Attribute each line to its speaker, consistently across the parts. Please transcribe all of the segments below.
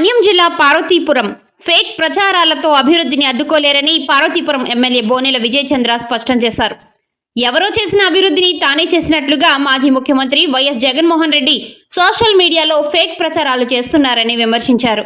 Speaker 1: మన్యం జిల్లా పార్వతీపురం. ఫేక్ ప్రచారాలతో అభివృద్ధిని అడ్డుకోలేరని పార్వతీపురం ఎమ్మెల్యే బోనెల విజయచంద్ర స్పష్టం చేశారు. ఎవరో చేసిన అభివృద్ధిని తానే చేసినట్లుగా మాజీ ముఖ్యమంత్రి వైఎస్ జగన్మోహన్ రెడ్డి సోషల్ మీడియాలో ఫేక్ ప్రచారాలు చేస్తున్నారని విమర్శించారు.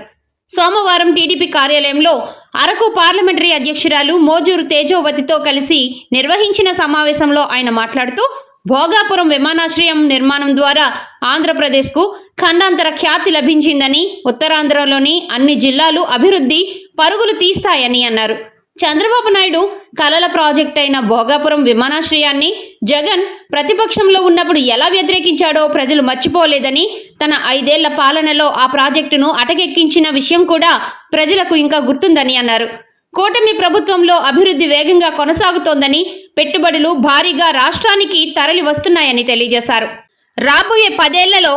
Speaker 1: సోమవారం టీడీపీ కార్యాలయంలో అరకు పార్లమెంటరీ అధ్యక్షురాలు మోజూరు తేజోవతితో కలిసి నిర్వహించిన సమావేశంలో ఆయన మాట్లాడుతూ భోగాపురం విమానాశ్రయం నిర్మాణం ద్వారా ఆంధ్రప్రదేశ్కు ఖండాంతర ఖ్యాతి లభించిందని ఉత్తరాంధ్రలోని అన్ని జిల్లాలు అభివృద్ధి పరుగులు తీస్తాయని అన్నారు. చంద్రబాబు నాయుడు కలల ప్రాజెక్ట్ అయిన భోగాపురం విమానాశ్రయాన్ని జగన్ ప్రతిపక్షంలో ఉన్నప్పుడు ఎలా వ్యతిరేకించాడో ప్రజలు మర్చిపోలేదని తన ఐదేళ్ళ పాలనలో ఆ ప్రాజెక్టును అటకెక్కించిన విషయం కూడా ప్రజలకు ఇంకా గుర్తుందని అన్నారు. కూటమి ప్రభుత్వంలో అభివృద్ధి వేగంగా కొనసాగుతోందని పెట్టుబడులు భారీగా రాష్ట్రానికి తరలి వస్తున్నాయని తెలియజేశారు. రాబోయే పదేళ్ళలో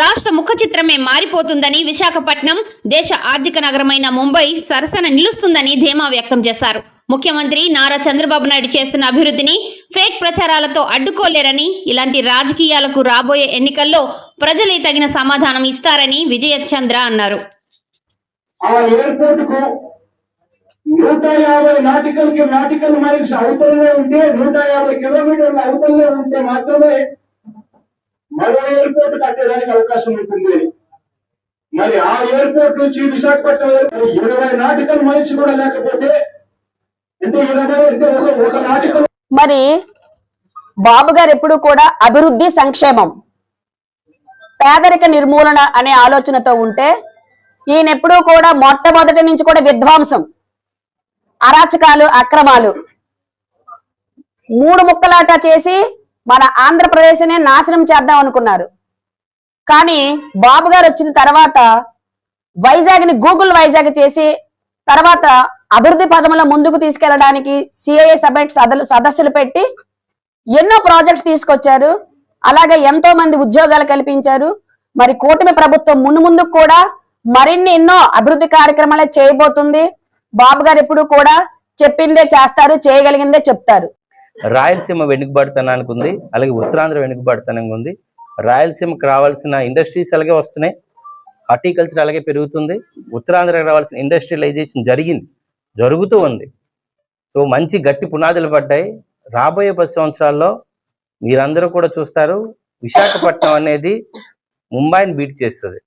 Speaker 1: రాష్ట్ర ముఖ చిత్రమే మారిపోతుందని విశాఖపట్నం దేశ ఆర్థిక నగరమైన ముంబై సరసన నిలుస్తుందని ధీమా వ్యక్తం చేశారు. ముఖ్యమంత్రి నారా చంద్రబాబు నాయుడు చేస్తున్న అభివృద్ధిని ఫేక్ ప్రచారాలతో అడ్డుకోలేరని ఇలాంటి రాజకీయాలకు రాబోయే ఎన్నికల్లో ప్రజలే తగిన సమాధానం ఇస్తారని విజయచంద్ర అన్నారు.
Speaker 2: నూట యాభై నాటికల్కి నాటికల్ మైల్స్ అవతలనే ఉంటే నూట యాభై కిలోమీటర్ల అవతలనే ఉంటే మాత్రమే మరో ఎయిర్పోర్ట్ కట్టేదానికి అవకాశం ఉంటుంది. మరి ఆ ఎయిర్పోర్ట్ నుంచి విశాఖపట్నం ఎయిర్పోర్ట్ ఇరవై నాటికల్ మైల్స్ కూడా లేకపోతే అంటే ఇరవై అంటే ఒక ఒక నాటికల్
Speaker 3: మరి బాబు గారు ఎప్పుడు కూడా అభివృద్ధి సంక్షేమం పేదరిక నిర్మూలన అనే ఆలోచనతో ఉంటే ఈయన ఎప్పుడూ కూడా మొట్టమొదటి నుంచి కూడా విధ్వంసం. అరాచకాలు అక్రమాలు. మూడు ముక్కలాట చేసి మన ఆంధ్రప్రదేశ్నే నాశనం చేద్దాం అనుకున్నారు. కానీ బాబు గారు వచ్చిన తర్వాత వైజాగ్ని గూగుల్ వైజాగ్ చేసి తర్వాత అభివృద్ధి పదంలో ముందుకు తీసుకెళ్ళడానికి సిఐఏ సబ్మిట్ సదస్సులు పెట్టి ఎన్నో ప్రాజెక్ట్స్ తీసుకొచ్చారు. అలాగే ఎంతో మంది ఉద్యోగాలు కల్పించారు. మరి కూటమి ప్రభుత్వం ముందు కూడా మరిన్ని ఎన్నో అభివృద్ధి కార్యక్రమాలే చేయబోతుంది. బాబు గారు ఎప్పుడు కూడా చెప్పిందే చేస్తారు చేయగలిగిందే చెప్తారు.
Speaker 4: రాయలసీమ వెనుకబడతనానికి ఉంది అలాగే ఉత్తరాంధ్ర వెనుకబడతనంగా ఉంది. రాయలసీమకు రావాల్సిన ఇండస్ట్రీస్ అలాగే వస్తున్నాయి. హార్టికల్చర్ అలాగే పెరుగుతుంది. ఉత్తరాంధ్రకి రావాల్సిన ఇండస్ట్రియలైజేషన్ జరిగింది జరుగుతూ ఉంది. సో మంచి గట్టి పునాదులు పడ్డాయి. రాబోయే పది సంవత్సరాల్లో మీరందరూ కూడా చూస్తారు విశాఖపట్నం అనేది ముంబైని బీట్ చేస్తుంది.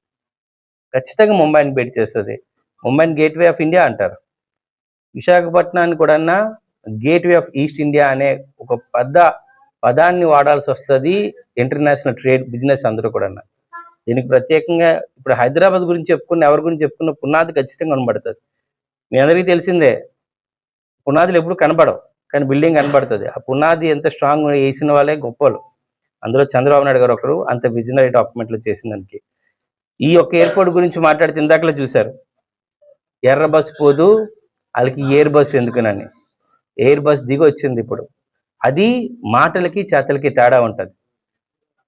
Speaker 4: ఖచ్చితంగా ముంబైని బీట్ చేస్తుంది. ముంబైని గేట్వే ఆఫ్ ఇండియా అంటారు. విశాఖపట్నాన్ని కూడా గేట్వే ఆఫ్ ఈస్ట్ ఇండియా అనే ఒక పెద్ద పదాన్ని వాడాల్సి వస్తుంది ఇంటర్నేషనల్ ట్రేడ్ బిజినెస్ అందరూ కూడా దీనికి ప్రత్యేకంగా ఇప్పుడు హైదరాబాద్ గురించి చెప్పుకున్న ఎవరి గురించి చెప్పుకున్న పునాది ఖచ్చితంగా కనబడుతుంది. మీ అందరికీ తెలిసిందే పునాదులు ఎప్పుడు కనబడవు కానీ బిల్డింగ్ కనబడుతుంది. ఆ పునాది ఎంత స్ట్రాంగ్ వేసిన వాళ్ళే గొప్పలు. అందులో చంద్రబాబు నాయుడు గారు ఒకరు అంత విజనరీ డాక్యుమెంట్లు చేసిన దానికి. ఈ యొక్క ఎయిర్పోర్ట్ గురించి మాట్లాడితే ఇందాకలా చూశారు. ఎర్ర బస్సు పోదు వాళ్ళకి ఎయిర్ బస్ ఎందుకునని. ఎయిర్ బస్ దిగి వచ్చింది ఇప్పుడు. అది మాటలకి చేతలకి తేడా ఉంటుంది.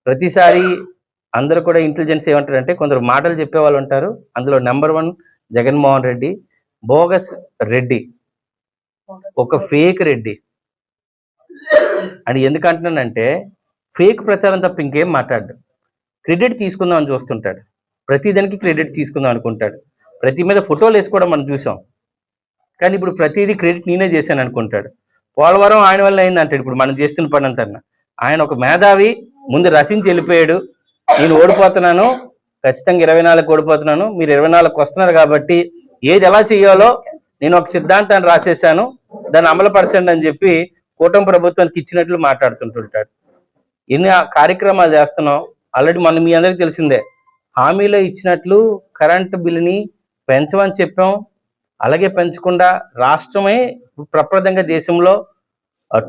Speaker 4: ప్రతిసారి అందరూ కూడా ఇంటెలిజెన్స్ ఏమంటారంటే కొందరు మాటలు చెప్పే వాళ్ళు ఉంటారు. అందులో number one Jaganmohan Reddy bogus Reddy. ఒక ఫేక్ రెడ్డి. అని ఎందుకు అంటున్నానంటే ఫేక్ ప్రచారం తప్ప ఇంకేం మాట్లాడు క్రెడిట్ తీసుకుందాం అని చూస్తుంటాడు. ప్రతి దానికి క్రెడిట్ తీసుకుందాం అనుకుంటాడు. ప్రతి మీద ఫోటోలు వేసుకోవడం మనం చూసాం. కానీ ఇప్పుడు ప్రతిదీ క్రెడిట్ నేనే చేశాను అనుకుంటాడు. పోలవరం ఆయన వల్ల అయింది అంటాడు. ఇప్పుడు మనం చేస్తున్న పని అంతా. ఆయన ఒక మేధావి ముందు రసించి వెళ్ళిపోయాడు. నేను ఓడిపోతున్నాను ఖచ్చితంగా ఇరవై నాలుగు ఓడిపోతున్నాను. మీరు ఇరవై నాలుగుకి వస్తున్నారు కాబట్టి ఏది ఎలా చేయాలో నేను ఒక సిద్ధాంతాన్ని రాసేసాను దాన్ని అమలుపరచండి అని చెప్పి కూటమి ప్రభుత్వానికి ఇచ్చినట్లు మాట్లాడుతుంటుంటాడు. ఎన్ని ఆ కార్యక్రమాలు చేస్తున్నాం ఆల్రెడీ మనం మీ అందరికీ తెలిసిందే. హామీలో ఇచ్చినట్లు కరెంటు బిల్లుని పెంచమని చెప్పాం. అలాగే పెంచకుండా రాష్ట్రమే ప్రప్రదంగా దేశంలో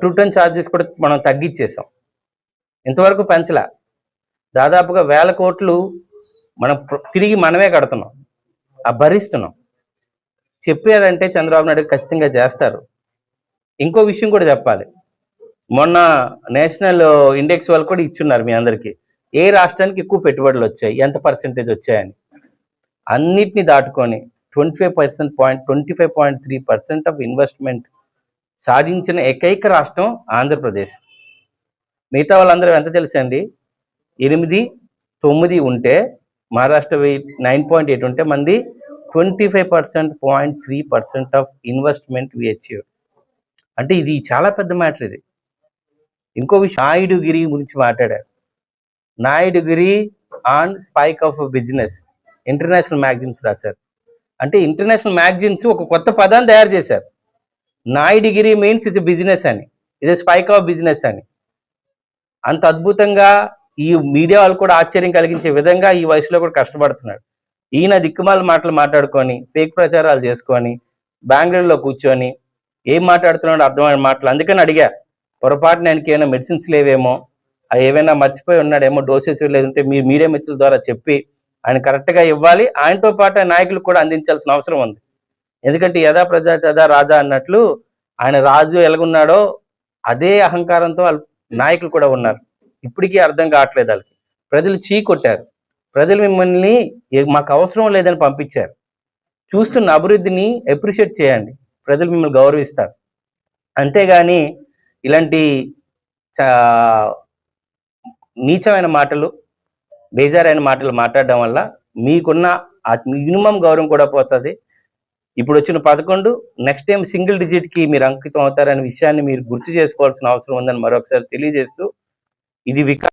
Speaker 4: టూ టన్ ఛార్జెస్ కూడా మనం తగ్గించేసాం ఇంతవరకు పెంచలే. దాదాపుగా వేల కోట్లు మనం తిరిగి మనమే కడుతున్నాం. ఆ భరిస్తున్నాం. చెప్పారంటే చంద్రబాబు నాయుడు ఖచ్చితంగా చేస్తారు. ఇంకో విషయం కూడా చెప్పాలి. మొన్న నేషనల్ ఇండెక్స్ వాళ్ళు కూడా ఇచ్చున్నారు మీ అందరికీ. ఏ రాష్ట్రానికి ఎక్కువ పెట్టుబడులు వచ్చాయి? ఎంత పర్సెంటేజ్ వచ్చాయని. అన్నిటిని దాటుకొని twenty five percent point twenty five point three percent of investment సాధించిన ఏకైక రాష్ట్రం ఆంధ్రప్రదేశ్. మిగతా వాళ్ళందరూ ఎంత తెలుసండి? ఎనిమిది తొమ్మిది ఉంటే మహారాష్ట్ర నైన్ పాయింట్ ఎయిట్ ఉంటే మంది twenty five percent point three percent of investment we achieve అంటే ఇది చాలా పెద్ద మ్యాటర్ ఇది. ఇంకో విషయం నాయుడుగిరి గురించి మాట్లాడారు. నాయుడుగిరి on spike of business international magazines రాశారు. అంటే ఇంటర్నేషనల్ మ్యాగజైన్స్ ఒక కొత్త పదాన్ని తయారు చేశారు. నాయుడుగిరి మీన్స్ ఇట్స్ బిజినెస్ అని. ఇది స్పైక్ ఆఫ్ బిజినెస్ అని. అంత అద్భుతంగా ఈ మీడియా వాళ్ళు కూడా ఆశ్చర్యం కలిగించే విధంగా ఈ వయసులో కూడా కష్టపడుతున్నాడు ఈయన దిక్కుమాల మాటలు మాట్లాడుకొని ఫేక్ ప్రచారాలు చేసుకొని బెంగళూరులో కూర్చొని ఏం మాట్లాడుతున్నాడో అర్థమైన మాటలు అందుకని అడిగా. పొరపాటున ఆయనకి ఏమైనా మెడిసిన్స్ లేవేమో అవి ఏమైనా మర్చిపోయి ఉన్నాడేమో డోసెస్ లేదంటే మీ మీడియా మిత్రుల ద్వారా చెప్పి ఆయన కరెక్ట్గా ఇవ్వాలి. ఆయనతో పాటు ఆ నాయకులు కూడా అందించాల్సిన అవసరం ఉంది. ఎందుకంటే యథా ప్రజా తదా రాజా అన్నట్లు ఆయన రాజు ఎలాగున్నాడో అదే అహంకారంతో వాళ్ళ నాయకులు కూడా ఉన్నారు. ఇప్పటికీ అర్థం కావట్లేదు వాళ్ళకి. ప్రజలు చీ కొట్టారు. ప్రజలు మిమ్మల్ని మాకు అవసరం లేదని పంపించారు. చూస్తున్న అభివృద్ధిని అప్రిషియేట్ చేయండి. ప్రజలు మిమ్మల్ని గౌరవిస్తారు. అంతేగాని ఇలాంటి చా- నీచమైన మాటలు బేజారైన మాటలు మాట్లాడడం వల్ల మీకున్న ఆ మినిమం గౌరవం కూడా పోతుంది. ఇప్పుడు వచ్చిన పదకొండు నెక్స్ట్ టైం సింగిల్ డిజిట్కి మీరు అంకితం అవుతారనే విషయాన్ని మీరు గుర్తు చేసుకోవాల్సిన అవసరం ఉందని మరొకసారి తెలియజేస్తూ ఇది విక